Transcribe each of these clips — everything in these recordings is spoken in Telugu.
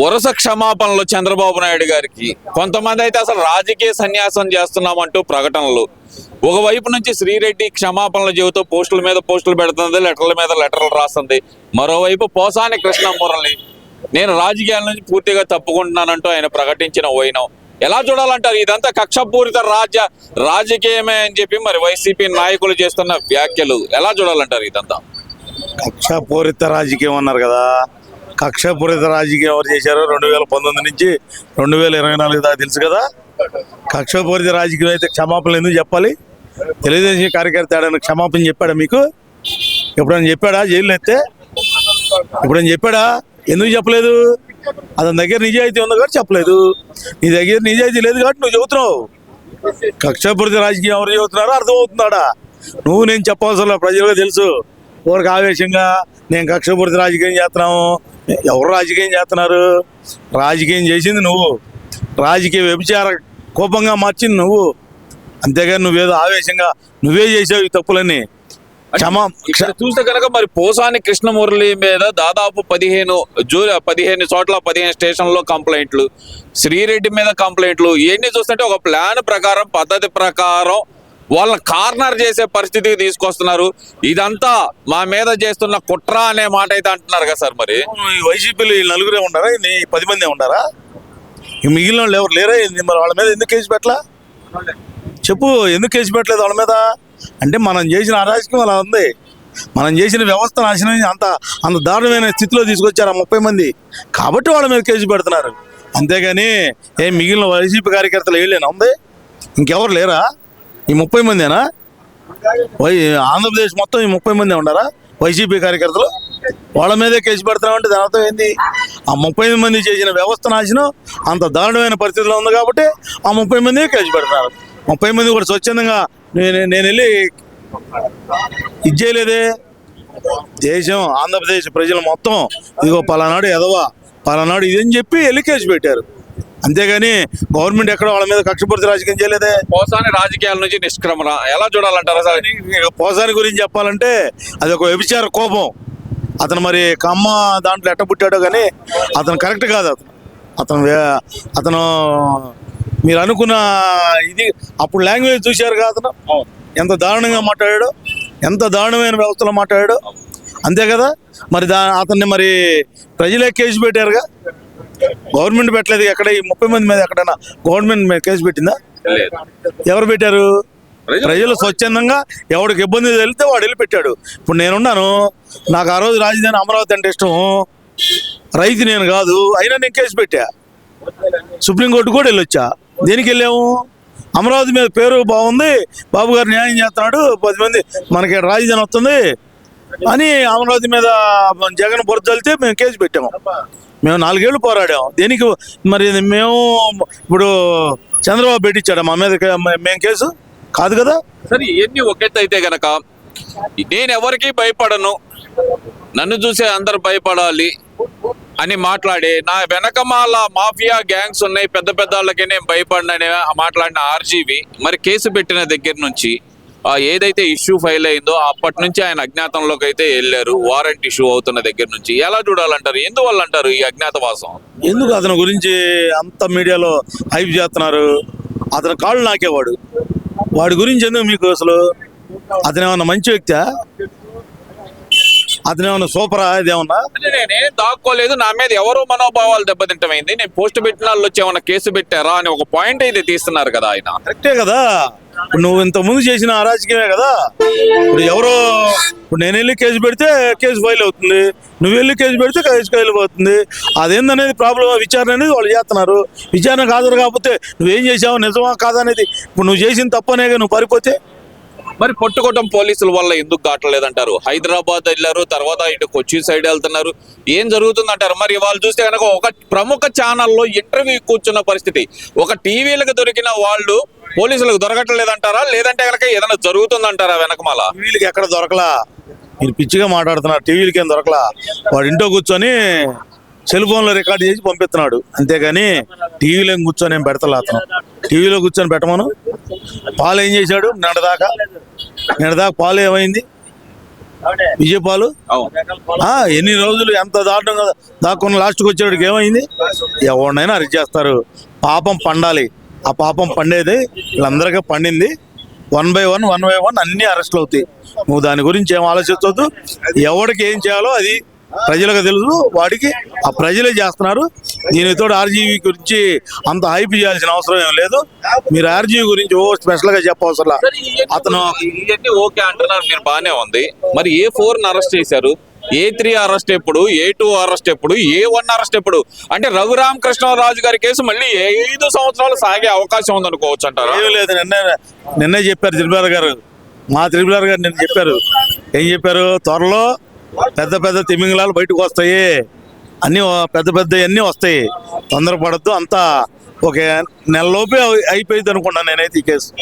వరుస క్షమాపణలు చంద్రబాబు నాయుడు గారికి. కొంతమంది అయితే అసలు రాజకీయ సన్యాసం చేస్తున్నామంటూ ప్రకటనలు. ఒకవైపు నుంచి శ్రీరెడ్డి క్షమాపణలు చెబుతూ పోస్టుల మీద పోస్టులు పెడుతుంది లెటర్ల మీద లెటర్లు రాస్తుంది. మరోవైపు పోసాని కృష్ణమురళి నేను రాజకీయాల నుంచి పూర్తిగా తప్పుకుంటున్నానంటూ ఆయన ప్రకటించిన వైనం. ఎలా చూడాలంటారు? ఇదంతా కక్షపూరిత రాజ్య రాజకీయమే అని చెప్పి మరి వైసీపీ నాయకులు చేస్తున్న వ్యాఖ్యలు. ఎలా చూడాలంటారు ఇదంతా? కక్షపూరిత రాజకీయం అన్నారు కదా. కక్షపూరిత రాజకీయం ఎవరు చేశారో రెండు వేల పంతొమ్మిది నుంచి రెండు వేల ఇరవై నాలుగు దాకా తెలుసు కదా. కక్షపూరిత రాజకీయం అయితే క్షమాపణలు ఎందుకు చెప్పాలి? తెలుగుదేశం కార్యకర్త ఆడని క్షమాపణ చెప్పాడా మీకు? ఎప్పుడైనా చెప్పాడా? జైలు ఎత్తే? ఎప్పుడైనా చెప్పాడా? ఎందుకు చెప్పలేదు? అతని దగ్గర నిజాయితీ ఉంది కాబట్టి చెప్పలేదు. నీ దగ్గర నిజాయితీ లేదు కాబట్టి నువ్వు చెబుతున్నావు. కక్షపూరిత రాజకీయం ఎవరు చెబుతున్నారో అర్థమవుతున్నాడా నువ్వు నేను చెప్పవలసిన ప్రజలకు తెలుసు. ఊరికి ఆవేశంగా నేను కక్షపూరిత రాజకీయం చేస్తున్నాము ఎవరు రాజకీయం చేస్తున్నారు? రాజకీయం చేసింది నువ్వు. రాజకీయ వ్యభిచార కోపంగా మార్చింది నువ్వు. అంతేగాని నువ్వేదో ఆవేశంగా నువ్వే చేసావు ఈ తప్పులన్నీ. చూస్తే కనుక మరి పోసాని కృష్ణమురళి మీద దాదాపు పదిహేను జూ పదిహేను చోట్ల పదిహేను స్టేషన్లో కంప్లైంట్లు శ్రీరెడ్డి మీద కంప్లైంట్లు ఇవన్నీ చూస్తుంటే ఒక ప్లాన్ ప్రకారం పద్ధతి ప్రకారం వాళ్ళని కార్నర్ చేసే పరిస్థితికి తీసుకొస్తున్నారు. ఇదంతా మా మీద చేస్తున్న కుట్ర అనే మాట అయితే అంటున్నారు కదా సార్ మరి? ఈ వైసీపీలో ఈ నలుగురే ఉండరా పది మంది ఉండారా ఈ మిగిలిన వాళ్ళు ఎవరు లేరా? మరి వాళ్ళ మీద ఎందుకు కేసు పెట్టలా? చెప్పు ఎందుకు కేసు పెట్టలేదు వాళ్ళ మీద? అంటే మనం చేసిన అరాజకం అలా ఉంది. మనం చేసిన వ్యవస్థ నాశనం అంత అంత దారుణమైన స్థితిలో తీసుకొచ్చారు ఆ ముప్పై మంది? కాబట్టి వాళ్ళ మీద కేసు పెడుతున్నారు. అంతేగాని ఏం మిగిలిన వైసీపీ కార్యకర్తలు వేయలేనా ఉంది? ఇంకెవరు లేరా? ఈ ముప్పై మందేనా? వై ఆంధ్రప్రదేశ్ మొత్తం ఈ ముప్పై మంది ఉన్నారా వైసీపీ కార్యకర్తలు? వాళ్ళ మీదే కేసు పెడుతున్నామంటే దాని అర్థం ఏంది? ఆ ముప్పై మంది చేసిన వ్యవస్థ నాశనం అంత దారుణమైన పరిస్థితిలో ఉంది కాబట్టి ఆ ముప్పై మంది కేసు పెడుతున్నారు. ముప్పై మంది కూడా స్వచ్ఛందంగా నేను నేను వెళ్ళి ఇది చేయలేదే. దేశం ఆంధ్రప్రదేశ్ ప్రజలు మొత్తం ఇదిగో పలానాడు ఎదవా పలానాడు ఇదని చెప్పి వెళ్ళి కేసు పెట్టారు. అంతేగాని గవర్నమెంట్ ఎక్కడ వాళ్ళ మీద కక్షపూర్తి రాజకీయం చేయలేదే. పోసాని రాజకీయాల నుంచి నిష్క్రమణ. ఎలా చూడాలంటారా సార్? పోసాని గురించి చెప్పాలంటే అది ఒక వ్యభిచార కోపం. అతను మరి కమ్మ దాంట్లో ఎట్ట పుట్టాడో కానీ అతను కరెక్ట్ కాదు అతను అతను అతను మీరు అనుకున్న ఇది అప్పుడు లాంగ్వేజ్ చూశారు కదా అతను? ఎంత దారుణంగా మాట్లాడాడు ఎంత దారుణమైన వ్యవస్థలో మాట్లాడాడు. అంతే కదా? మరి దా అతన్ని మరి ప్రజలే కేసు పెట్టారుగా? గవర్నమెంట్ పెట్టలేదు. ఎక్కడ ఈ ముప్పై మంది మీద ఎక్కడైనా గవర్నమెంట్ మీద కేసు పెట్టిందా? ఎవరు పెట్టారు? ప్రజలు- స్వచ్ఛందంగా ఎవరికి ఇబ్బంది తెలితే వాడు వెళ్ళి పెట్టాడు. ఇప్పుడు నేనున్నాను నాకు ఆ రోజు రాజధాని అమరావతి అంటే ఇష్టం. రైతు నేను కాదు. అయినా నేను కేసు పెట్టా. సుప్రీంకోర్టు కూడా వెళ్ళొచ్చా? దేనికి వెళ్ళాము? అమరావతి మీద పేరు బాగుంది. బాబు గారు న్యాయం చేస్తున్నాడు. పది మంది మనకి రాజధాని వస్తుంది అని అమరావతి మీద జగన్ బురదలితే మేము కేసు పెట్టాము. మేము నాలుగేళ్ళు పోరాడాం. దేనికి మరి మేము ఇప్పుడు చంద్రబాబు పెట్టించాడు మా మీద మేము కేసు? కాదు కదా? సరే ఇవన్నీ ఒకెత్త అయితే గనక నేను ఎవరికి భయపడను. నన్ను చూసే అందరు భయపడాలి అని మాట్లాడి నా వెనకమాల మాఫియా గ్యాంగ్స్ ఉన్నాయి. పెద్ద పెద్ద వాళ్ళకి నేను భయపడిన మాట్లాడిన ఆర్జీవి. మరి కేసు పెట్టిన దగ్గర నుంచి ఏదైతే ఇష్యూ ఫైల్ అయిందో అప్పటి నుంచి ఆయన అజ్ఞాతంలోకి అయితే వెళ్ళారు. వారెంట్ ఇష్యూ అవుతున్న దగ్గర నుంచి. ఎలా చూడాలంటారు? ఎందువల్ల అంటారు ఈ అజ్ఞాతవాసం? ఎందుకు అతని గురించి అంత మీడియాలో హైప్ చేస్తున్నారు? అతని కాళ్ళు నాకేవాడు. వాడి గురించి ఎందుకు మీకు అసలు? అతను ఏమన్నా మంచి వ్యక్తి? అతను ఏమన్నా సూపరా ఇదేమన్నా అంటే నేనేం దాక్కోలేదు. నా మీద ఎవరో మనోభావాలు దెబ్బతింటమైంది. నేను పోస్ట్ పెట్టిన వాళ్ళు వచ్చి ఏమైనా కేసు పెట్టారా అని ఒక పాయింట్ అయితే తీస్తున్నారు కదా ఆయన. కరెక్టే కదా? ఇప్పుడు నువ్వు ఇంత ముందు చేసిన అరాజకీయమే కదా? ఇప్పుడు ఎవరో ఇప్పుడు నేను వెళ్ళి కేసు పెడితే కేసు ఫైల్ అవుతుంది. నువ్వు వెళ్ళి కేసు పెడితే కేసు ఫైల్ అవుతుంది. అదేందనేది ప్రాబ్లం విచారణ అనేది వాళ్ళు చేస్తున్నారు. విచారణకు హాజరు కాకపోతే నువ్వేం చేసావు నిజమా కాదనేది ఇప్పుడు నువ్వు చేసిన తప్పనేగా నువ్వు పారిపోతే మరి పొట్టుకోవటం పోలీసుల వల్ల ఎందుకు కావట్లేదంటారు? హైదరాబాద్ వెళ్ళారు తర్వాత ఇటు కొచ్చి సైడ్ వెళ్తున్నారు. ఏం జరుగుతుందంటారు? మరి వాళ్ళు చూస్తే కనుక ఒక ప్రముఖ ఛానల్లో ఇంటర్వ్యూ కూర్చున్న పరిస్థితి. ఒక టీవీలకు దొరికిన వాళ్ళు పోలీసులకు దొరకట్లేదంటారా? లేదంటే కనుక ఏదైనా జరుగుతుందంటారా వెనకమాల టీవీలకి ఎక్కడ దొరకలా? మీరు పిచ్చిగా మాట్లాడుతున్నారు టీవీలకి ఏం దొరకలా? వాడు ఇంట్లో కూర్చొని సెల్ ఫోన్లో రికార్డ్ చేసి పంపిస్తున్నాడు. అంతేగాని టీవీలో కూర్చొని ఏం పెడతలే అతను? టీవీలో కూర్చొని పెట్టమను? పాలు ఏం చేశాడు? నిన్నదాకా నిన్నదాకా పాలు ఏమైంది? విజయపాలు? ఎన్ని రోజులు ఎంత దారుణంగా దాక్కున్న లాస్ట్కి వచ్చేవాడికి ఏమైంది? ఎవరినైనా అరెస్ట్ చేస్తారు. పాపం పండాలి. ఆ పాపం పండేది వీళ్ళందరికీ పండింది. One by one one by one అన్ని అరెస్టులు అవుతాయి నువ్వు దాని గురించి ఏం ఆలోచించవద్దు ఎవరికి ఏం చేయాలో అది ప్రజలకు తెలుసు వాడికి ఆ ప్రజలే చేస్తున్నారు. దీనితో ఆర్జీవీ గురించి అంత హైప్ చేయాల్సిన అవసరం ఏం లేదు. మీరు ఆర్జీవీ గురించి ఓ స్పెషల్గా చెప్పవసరం సరే, ఇవన్నీ అతను ఇవన్నీ ఓకే అంటున్నారు మీరు బానే ఉంది. మరి ఏ ఫోర్ అరెస్ట్ చేశారు. ఏ త్రీ అరెస్ట్ ఎప్పుడు ఏ టూ అరెస్ట్ ఎప్పుడు ఏ వన్ అరెస్ట్ ఎప్పుడు? అంటే రఘురామ కృష్ణరాజు గారి కేసు మళ్ళీ ఐదు సంవత్సరాలు సాగే అవకాశం ఉంది అనుకోవచ్చు అంటారు? ఏం లేదు నిన్నే నిన్నే చెప్పారు త్రిపులార్ గారు. మా త్రిపులార్ గారు నిన్న చెప్పారు. ఏం చెప్పారు? త్వరలో పెద్ద పెద్ద తిమింగళాలు బయటకు వస్తాయి. అన్ని పెద్ద పెద్ద అన్నీ వస్తాయి. తొందరపడద్దు. అంతా ఒక నెలలోపే అయి- అయిపోయింది అనుకున్నాను నేనైతే ఈ కేసు.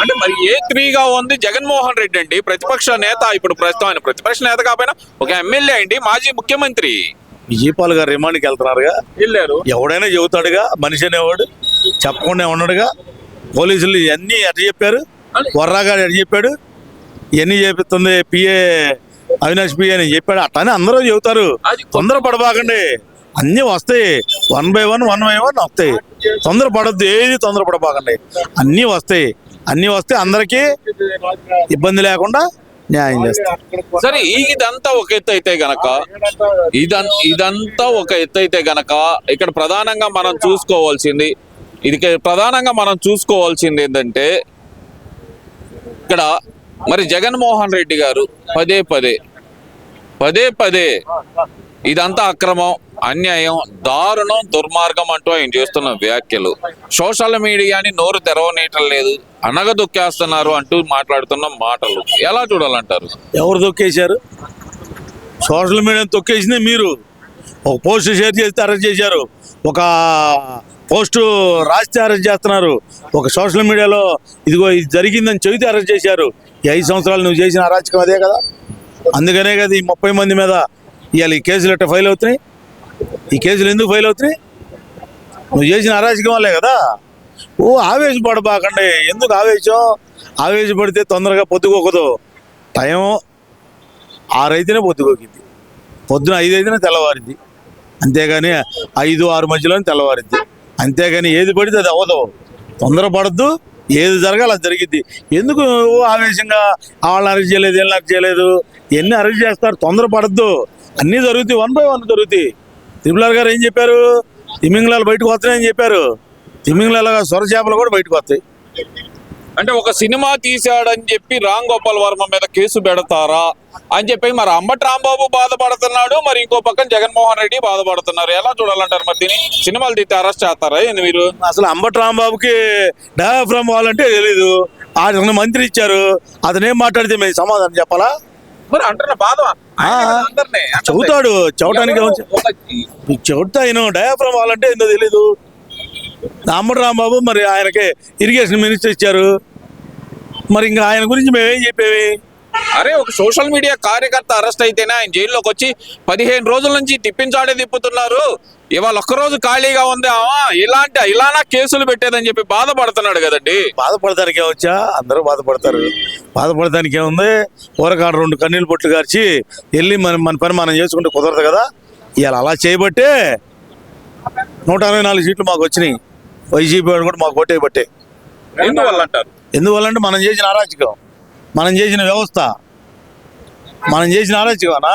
అంటే మరి ఏ త్రీగా ఉంది? జగన్మోహన్ రెడ్డి అండి. ప్రతిపక్ష నేత ఇప్పుడు ప్రస్తుతం ఆయన ప్రతిపక్ష నేత కాకపోయినా ఒక ఎమ్మెల్యే అండి మాజీ ముఖ్యమంత్రి. విజయపాల్ గారు రిమాండ్కి వెళ్తున్నారుగా. వెళ్ళారు. ఎవడైనా చెబుతాడుగా? మనిషి అనేవాడు. చెప్పకుండా ఉండడుగా పోలీసులు ఇవన్నీ ఎట్ట చెప్పారు. వర్రాగాడు ఎట్ట చెప్పాడు. ఇవన్నీ చేపిస్తుంది పిఏ అవినాష్ పిఏ అని చెప్పాడు. అట్లానే అందరూ చెబుతారు. తొందర పడబాకండి అన్నీ వస్తాయి. One by one one by one వస్తాయి. తొందర పడద్దు ఏది తొందర పడబాకండి అన్నీ వస్తాయి. అన్నీ వస్తే అందరికీ ఇబ్బంది లేకుండా న్యాయం చేస్తారు. సరే ఇదంతా ఒక ఎత్తు అయితే గనక ఇదం ఇదంతా ఒక ఎత్తు అయితే గనక ఇక్కడ ప్రధానంగా మనం చూసుకోవాల్సింది ఇది ప్రధానంగా మనం చూసుకోవాల్సింది ఏంటంటే ఇక్కడ మరి జగన్మోహన్ రెడ్డి గారు పదే పదే పదే పదే ఇదంతా అక్రమం అన్యాయం దారుణం దుర్మార్గం అంటూ ఆయన చేస్తున్న వ్యాఖ్యలు. సోషల్ మీడియాని నోరు తెరవనీయటం లేదు అనగదొక్కేస్తున్నారు అంటూ మాట్లాడుతున్న మాటలు. ఎలా చూడాలంటారు? ఎవరు దొక్కేశారు సోషల్ మీడియా తొక్కేసింది మీరు. ఒక పోస్ట్ షేర్ చేస్తే అరెస్ట్ చేశారు. ఒక పోస్టు రాస్తే అరెస్ట్ చేస్తున్నారు. ఒక సోషల్ మీడియాలో ఇదిగో ఇది జరిగిందని చెబితే అరెస్ట్ చేశారు. ఈ ఐదు సంవత్సరాలు నువ్వు చేసిన అరాచకం అదే కదా? అందుకనే కదా ఈ ముప్పై మంది మీద ఇవాళ ఈ కేసులు ఎట్ట ఫైల్ అవుతున్నాయి? ఈ కేసులు ఎందుకు ఫైల్ అవుతున్నాయి? నువ్వు చేసిన అరాచకం వల్లే కదా? ఓ ఆవేశపడబాకండి. ఎందుకు ఆవేశం? ఆవేశపడితే తొందరగా పొద్దుకోకదు టైం ఆరైతేనే పొద్దుకోకింది. పొద్దున ఐదు అయితేనే తెల్లవారింది. అంతేగాని ఐదు ఆరు మధ్యలోనే తెల్లవారింది. అంతేగాని ఏది పడితే అది అవ్వదు. తొందరపడద్దు ఏది జరగాలి అది జరిగిద్ది. ఎందుకు ఓ ఆవేశంగా వాళ్ళని అరెస్ట్ చేయలేదు వీళ్ళని అరెస్ట్ చేయలేదు? ఎన్ని అరెస్ట్ చేస్తారు? తొందరపడద్దు అన్నీ జరుగుతాయి వన్ బై వన్ జరుగుతాయి. తిరుమలార్ గారు ఏం చెప్పారు? తిమింగళాలు బయటకు వస్తున్నాయని చెప్పారు. తిమింగళాల సొర చేపలు కూడా బయటకు వస్తాయి. అంటే ఒక సినిమా తీశాడని చెప్పి రామ్ గోపాల్ వర్మ మీద కేసు పెడతారా అని చెప్పి మరి అంబటి రాంబాబు బాధపడుతున్నాడు మరి ఇంకో పక్కన జగన్మోహన్ రెడ్డి బాధపడుతున్నారు. ఎలా చూడాలంటారు మరి దీన్ని? సినిమాలు తీస్తే అరెస్ట్ చేస్తారా ఏంది మీరు? అసలు అంబటి రాంబాబుకి డయాఫ్రమ్ వాళ్ళంటే తెలీదు. ఆయన మంత్రి ఇచ్చారు. అతను ఏం మాట్లాడితే మేము సమాధానం చెప్పాలా? మరి అంటున్న బాధ. చెబుతాడు. చెవటానికి చెబుతా ఆయన డయాఫ్రమ్ వాళ్ళంటే ఏందో తెలీదు. అంబటి రాంబాబు మరి ఆయనకి ఇరిగేషన్ మినిస్టర్ ఇచ్చారు. మరి ఇంకా ఆయన గురించి మేమేం చెప్పేవి? అరే ఒక సోషల్ మీడియా కార్యకర్త అరెస్ట్ అయితేనే ఆయన జైల్లోకి వచ్చి పదిహేను రోజుల నుంచి తిప్పించాడే తిప్పుతున్నారు. ఇవాళ ఒక్కరోజు ఖాళీగా ఉంది ఇలాంటి ఇలానా కేసులు పెట్టేదని చెప్పి బాధపడుతున్నాడు కదండి. బాధపడటానికి ఏమొచ్చా? అందరూ బాధపడతారు. బాధపడటానికి ఏముంది? ఊరకాడ రెండు కన్నీళ్ళు పొట్లు గార్చి వెళ్ళి మన మన పని మనం చేసుకుంటే కుదరదు కదా. ఇవాళ అలా చేయబట్టే నూట అరవై నాలుగు సీట్లు మాకు వచ్చినాయి. వైసీపీ వాడు కూడా మాకు ఓటే బట్టే ఎందువల్ల అంటారు? ఎందువల్లంటే మనం చేసిన అరాచకం. మనం చేసిన వ్యవస్థ. మనం చేసిన అరాచకమనా?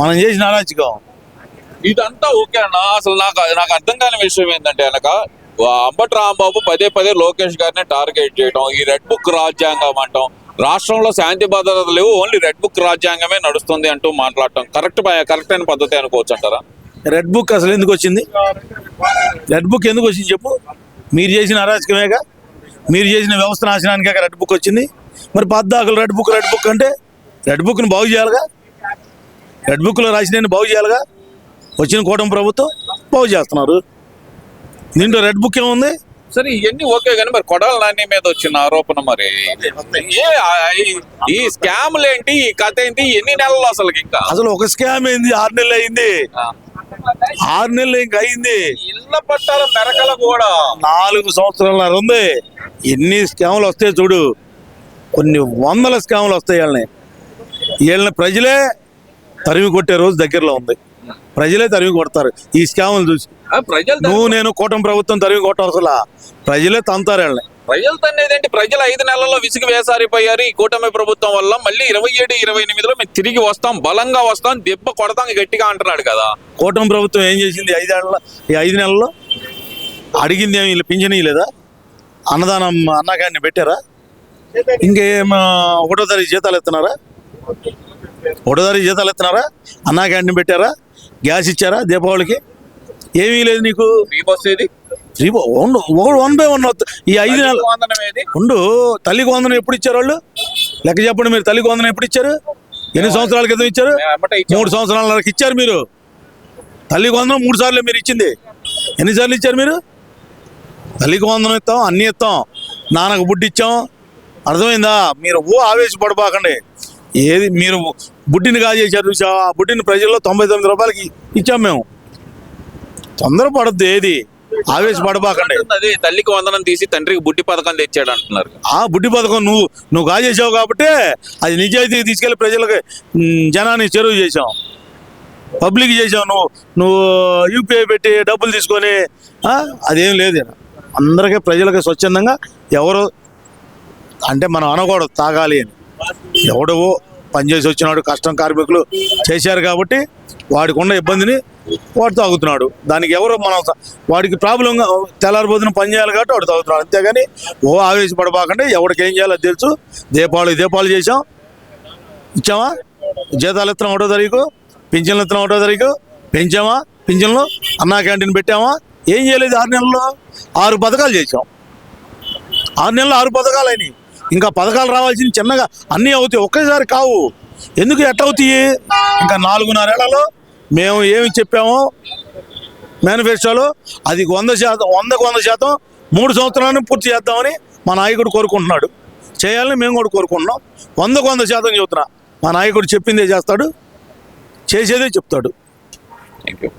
మనం చేసిన అరాచకం. ఇదంతా ఓకే అన్న. అసలు నాకు నాకు అర్థం కాని విషయం ఏంటంటే కనుక అంబటి రాంబాబు పదే పదే లోకేష్ గారిని టార్గెట్ చేయడం ఈ రెడ్ బుక్ రాజ్యాంగం అంటాం. రాష్ట్రంలో శాంతి భద్రత లేవు ఓన్లీ రెడ్ బుక్ రాజ్యాంగమే నడుస్తుంది అంటూ మాట్లాడటం. కరెక్ట్ కరెక్ట్ అయిన పద్ధతి అనుకోవచ్చు అంటారా? రెడ్ బుక్ అసలు ఎందుకు వచ్చింది? రెడ్ బుక్ ఎందుకు వచ్చింది చెప్పు. మీరు చేసిన అరాచకమేగా? మీరు చేసిన వ్యవస్థ నాశనానికే రెడ్ బుక్ వచ్చింది? మరి పద్దాకులు రెడ్ బుక్ రెడ్ బుక్ అంటే రెడ్ బుక్ని బాగు చేయాలిగా? రెడ్ బుక్లో రాసిన బాగు చేయాలిగా? వచ్చిన కూటమి ప్రభుత్వం బాగు చేస్తున్నారు. దీంట్లో రెడ్ బుక్ ఏముంది? సరే ఇవన్నీ ఓకే కానీ మరి కొడాల నాని మీద వచ్చిన ఆరోపణ మరి ఏ ఈ- స్కామ్లు ఏంటి? ఈ కథ ఏంటి? ఎన్ని నెలలు అసలు ఇంకా? అసలు ఒక స్కామ్ అయింది ఆరు నెలలు అయింది. ఆరు నెలలు ఇంకా అయింది. ఇళ్ళ పట్టాల మెరకల కూడా. నాలుగు సంవత్సరాల ఉంది. ఎన్ని స్కాములు వస్తాయి చూడు. కొన్ని వందల స్కాములు వస్తాయి వాళ్ళని వీళ్ళని ప్రజలే తరిమి కొట్టే రోజు దగ్గరలో ఉంది. ప్రజలే తరిమి కొడతారు. ఈ స్కాములు చూసి. నువ్వు నేను కూటమి ప్రభుత్వం తరిమి కొట్టవసలా? ప్రజలే తంతారు ప్రజలు తనేదేంటి ప్రజలు ఐదు నెలల్లో విసిగి వేసారిపోయారు ఈ కూటమి ప్రభుత్వం వల్ల. మళ్ళీ ఇరవై ఏడు ఇరవై ఎనిమిదిలో మేము తిరిగి వస్తాం బలంగా వస్తాం దెబ్బ కొడతాం గట్టిగా అంటున్నాడు కదా. కూటమి ప్రభుత్వం ఏం చేసింది? ఐదేళ్ళ ఈ ఐదు నెలల్లో అడిగింది ఏమి? వీళ్ళు పింఛన్ లేదా అన్నదానం అన్నగారిని పెట్టారా? ఇంకేం ఒకటో తారీఖు జీతాలు ఇస్తున్నారా ఒకటో తారీఖు జీతాలు ఇస్తున్నారా అన్నా క్యాంటీన్ పెట్టారా? గ్యాస్ ఇచ్చారా? దీపావళికి? ఏమీ లేదు నీకు? ఫ్రీ బస్ ఏది? ఉండు. ఒకడు వన్ బై వన్ ఈ ఐదు నెలలు ఉండు. తల్లికి వందనం ఎప్పుడు ఇచ్చారు వాళ్ళు? లెక్క చెప్పండి మీరు. తల్లికి వందనం ఎప్పుడు ఇచ్చారు? ఎన్ని సంవత్సరాల క్రితం ఇచ్చారు. మూడు సంవత్సరాల ఇచ్చారు మీరు. తల్లికి వందనం మూడు సార్లు మీరు ఇచ్చింది. ఎన్నిసార్లు ఇచ్చారు మీరు? తల్లికి వందనం ఇస్తాం అన్ని ఇస్తాం. నాన్నకు బుడ్డి ఇచ్చాం. అర్థమైందా? మీరు ఓ ఆవేశపడబాకండి. ఏది మీరు బుడ్డిని కాజేశారు చూసా ఆ బుడ్డిని ప్రజల్లో తొంభై తొమ్మిది రూపాయలకి ఇచ్చాం మేము. తొందరపడద్దు ఏది? ఆవేశపడబాకండి. అది తల్లికి వందనం తీసి తండ్రికి బుట్టి పథకం తెచ్చాడు అంటున్నారు. ఆ బుడ్డి పథకం నువ్వు నువ్వు కాజేసావు కాబట్టి అది నిజాయితీగా తీసుకెళ్ళి ప్రజలకు జనాన్ని చెరువు చేసావు. పబ్లిక్ చేసావు నువ్వు. నువ్వు యూపీఐ పెట్టి డబ్బులు తీసుకొని అదేం లేదు. అందరికీ ప్రజలకు స్వచ్ఛందంగా ఎవరు అంటే మనం అనకూడదు తాగాలి అని. ఎవడవో పనిచేసి వచ్చినాడు కష్టం కార్మికులు చేశారు కాబట్టి వాడికి ఉన్న ఇబ్బందిని వాడు తాగుతున్నాడు. దానికి ఎవరు మనం వాడికి ప్రాబ్లం తెల్లారిపోతున్న పని చేయాలి కాబట్టి వాడు తాగుతున్నాడు. అంతేగాని ఓ ఆవేశపడబాకండి ఎవరికి ఏం చేయాలో తెలుసు. దీపావళి దీపాలు చేసాం ఇచ్చామా జీతాలు ఇస్తున్నాం ఒకటో తారీఖు పింఛన్లు ఇస్తున్నాం ఒకటో తారీఖు పెంచామా పింఛన్లు అన్నా క్యాంటీన్ పెట్టామా ఏం చేయలేదు ఆరు నెలల్లో ఆరు పథకాలు చేసాం ఆరు నెలలు ఆరు పథకాలు అయినాయి. ఇంకా పథకాలు రావాల్సింది చిన్నగా అన్నీ అవుతాయి. ఒకేసారి కావు. ఎందుకు ఎట్ట అవుతాయి? ఇంకా నాలుగున్నరేళ్ళలో మేము ఏమి చెప్పామో మేనిఫెస్టోలో అది వంద శాతం వందకు వంద శాతం మూడు సంవత్సరాలను పూర్తి చేద్దామని మా నాయకుడు కోరుకుంటున్నాడు. చేయాలని మేము కూడా కోరుకుంటున్నాం. వందకు వంద శాతం చెబుతున్నా. మా నాయకుడు చెప్పిందే చేస్తాడు. చేసేదే చెప్తాడు. Thank you